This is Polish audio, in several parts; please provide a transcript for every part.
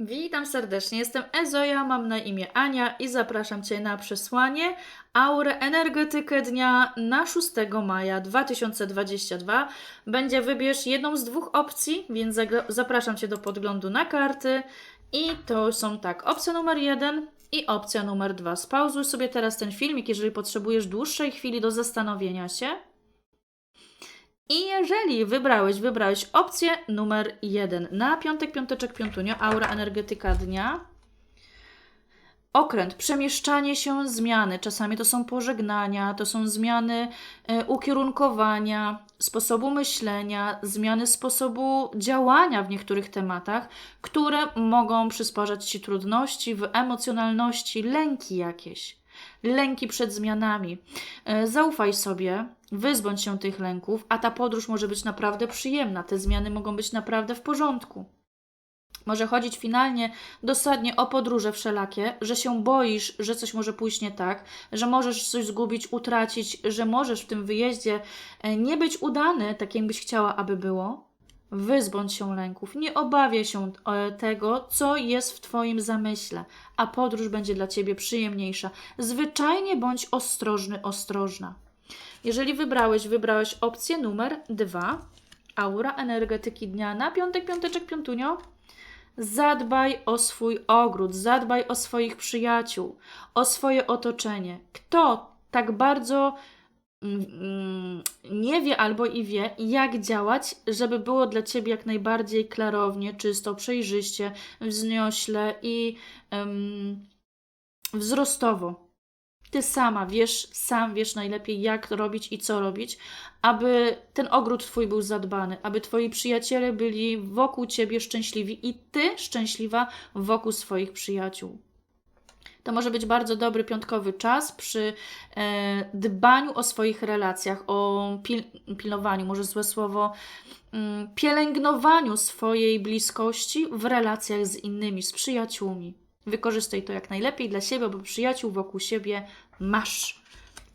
Witam serdecznie, jestem Ezoja, mam na imię Ania i zapraszam Cię na przesłanie Aurę Energetykę Dnia na 6 maja 2022. Będzie wybierz jedną z dwóch opcji, więc zapraszam Cię do podglądu na karty. I to są tak, opcja numer jeden i opcja numer dwa. Spauzuj sobie teraz ten filmik, jeżeli potrzebujesz dłuższej chwili do zastanowienia się. I jeżeli wybrałeś, wybrałeś opcję numer jeden na piątek, piąteczek, piątunio, aura energetyka dnia. Okręt, przemieszczanie się, zmiany. Czasami to są pożegnania, to są zmiany e, ukierunkowania, sposobu myślenia, zmiany sposobu działania w niektórych tematach, które mogą przysparzać Ci trudności w emocjonalności, lęki jakieś. Lęki przed zmianami. E, Zaufaj sobie, wyzbądź się tych lęków, a ta podróż może być naprawdę przyjemna. Te zmiany mogą być naprawdę w porządku. Może chodzić finalnie dosadnie o podróże wszelakie, że się boisz, że coś może pójść nie tak, że możesz coś zgubić, utracić, że możesz w tym wyjeździe e, nie być udany, tak jakbyś chciała, aby było. Wyzbądź się lęków, nie obawiaj się e, tego, co jest w Twoim zamyśle, a podróż będzie dla Ciebie przyjemniejsza. Zwyczajnie bądź ostrożny, ostrożna. Jeżeli wybrałeś, wybrałeś opcję numer dwa, aura energetyki dnia na piątek, piąteczek, piątunio, zadbaj o swój ogród, zadbaj o swoich przyjaciół, o swoje otoczenie. Kto tak bardzo nie wie albo i wie, jak działać, żeby było dla ciebie jak najbardziej klarownie, czysto, przejrzyście, wzniośle i em, wzrostowo. Ty sama wiesz, sam wiesz najlepiej, jak robić i co robić, aby ten ogród twój był zadbany, aby twoi przyjaciele byli wokół ciebie szczęśliwi i ty szczęśliwa wokół swoich przyjaciół. To może być bardzo dobry piątkowy czas przy e, dbaniu o swoich relacjach, o pil, pilnowaniu, może złe słowo, mm, pielęgnowaniu swojej bliskości w relacjach z innymi, z przyjaciółmi. Wykorzystaj to jak najlepiej dla siebie, bo przyjaciół wokół siebie masz.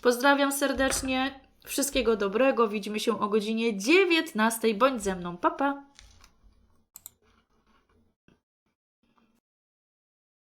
Pozdrawiam serdecznie, wszystkiego dobrego. Widzimy się o godzinie 19. Bądź ze mną. Pa, pa.